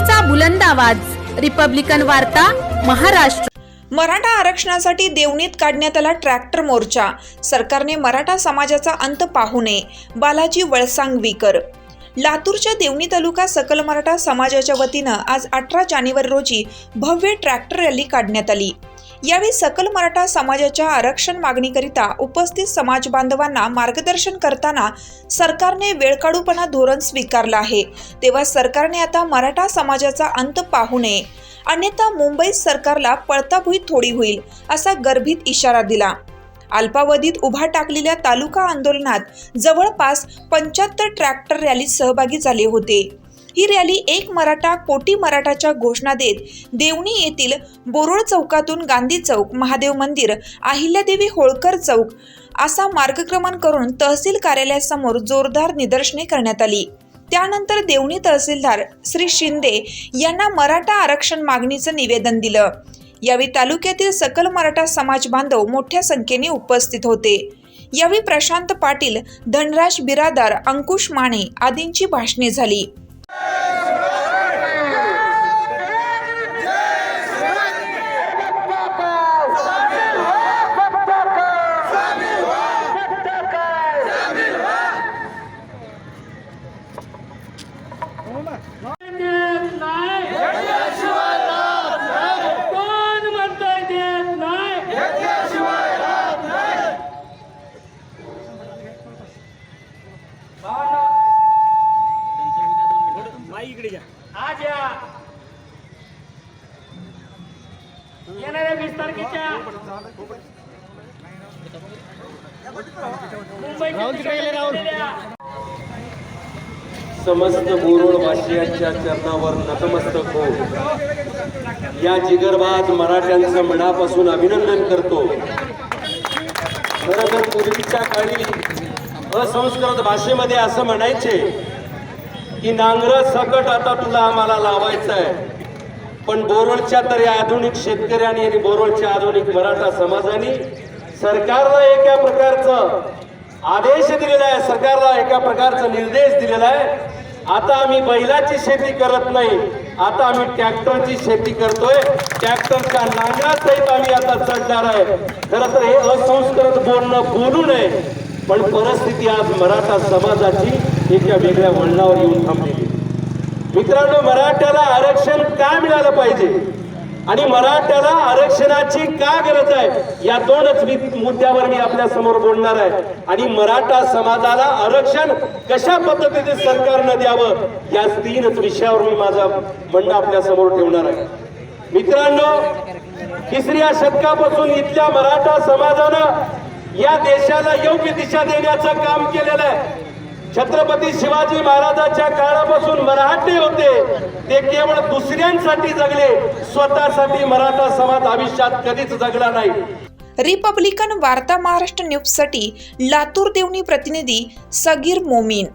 मराठीचा बुलंद आवाज. रिपब्लिकन वार्ता महाराष्ट्र. मराठा आरक्षणासाठी देवणीत काढण्यात आला ट्रॅक्टर मोर्चा. सरकारने मराठा समाजाचा अंत पाहू नये बालाजी वळसांगवीकर. लातूरच्या देवणी तालुका सकल मराठा समाजाच्या वतीनं आज अठरा जानेवारी रोजी भव्य ट्रॅक्टर रॅली काढण्यात आली. यावेळी सकल मराठा समाजाच्या आरक्षण मागणीकरिता उपस्थित समाज बांधवांना मार्गदर्शन करताना सरकारने वेळकाढूपणा धोरण स्वीकारलं आहे. तेव्हा सरकारने आता मराठा समाजाचा अंत पाहू नये. अन्यथा मुंबईत सरकारला पळताभुई थोडी होईल असा गर्भित इशारा दिला. अल्पावधीत उभा टाकलेल्या तालुका आंदोलनात जवळपास पंच्याहत्तर ट्रॅक्टर रॅलीत सहभागी झाले होते. ही रॅली एक मराठा कोटी मराठाच्या घोषणा देत देवणी येथील बोरोळ चौकातून गांधी चौक महादेव मंदिर अहिल्यादेवी होळकर चौक असा मार्गक्रमण करून तहसील कार्यालयासमोर जोरदार निदर्शने करण्यात आली. त्यानंतर देवणी तहसीलदार श्री शिंदे यांना मराठा आरक्षण मागणीचं निवेदन दिलं. यावेळी तालुक्यातील सकल मराठा समाज बांधव मोठ्या संख्येने उपस्थित होते. यावेळी प्रशांत पाटील धनराज बिरादार अंकुश माने आदींची भाषणे झाली देत नाही कोण म्हणतंय देत नाही आज या येणाऱ्या वीस तारखेच्या मुंबईच्या समस्त बोरोडवासियांच्या चरणावर नतमस्तक हो. या जिगरबाज मराठ्यांचं मनापासून अभिनंदन करतो. खरं तर पूर्वीच्या काळी असंस्कृत भाषेमध्ये असं म्हणायचे की नांगर सकट आता तुला आम्हाला लावायचं आहे पण बोरोडच्या तरी आधुनिक शेतकऱ्यांनी आणि बोरोडच्या आधुनिक मराठा समाजाने सरकारला एका प्रकारचं आदेश दिलेला आहे सरकारला एका प्रकारचा निर्देश दिलेला आहे. आता आम्ही बैलाची शेती करत नाही. आता आम्ही ट्रॅक्टरची शेती करतोय. ट्रॅक्टरच्या नांगरासहित आम्ही आता चढणार आहे. खरं तर हे असंस्कृत बोलणं बोलू नये पण परिस्थिती आज मराठा समाजाची एका वेगळ्या वळणावर येऊन थांबलेली मित्रांनो मराठ्याला आरक्षण का मिळालं पाहिजे? आणि मराठ्याला आरक्षणाची का गरज आहे? या दोनच मी- मुद्द्यावर मी आपल्यासमोर बोलणार आहे. आणि मराठा समाजाला आरक्षण कशा पद्धतीने सरकारनं द्यावं? या तीनच विषयावर मी माझं म्हणणं आपल्यासमोर ठेवणार आहे. मित्रांनो तिसऱ्या शतकापासून इथल्या मराठा समाजानं या देशाला योग्य दिशा देण्याचं काम केलेलं आहे. छत्रपती शिवाजी महाराजांच्या काळापासून मराठे होते. ते केवळ दुसऱ्यांसाठी जगले स्वतःसाठी मराठा समाज आयुष्यात कधीच जगला नाही. रिपब्लिकन वार्ता महाराष्ट्र न्यूजसाठी लातूर देवणी प्रतिनिधी सगीर मोमीन.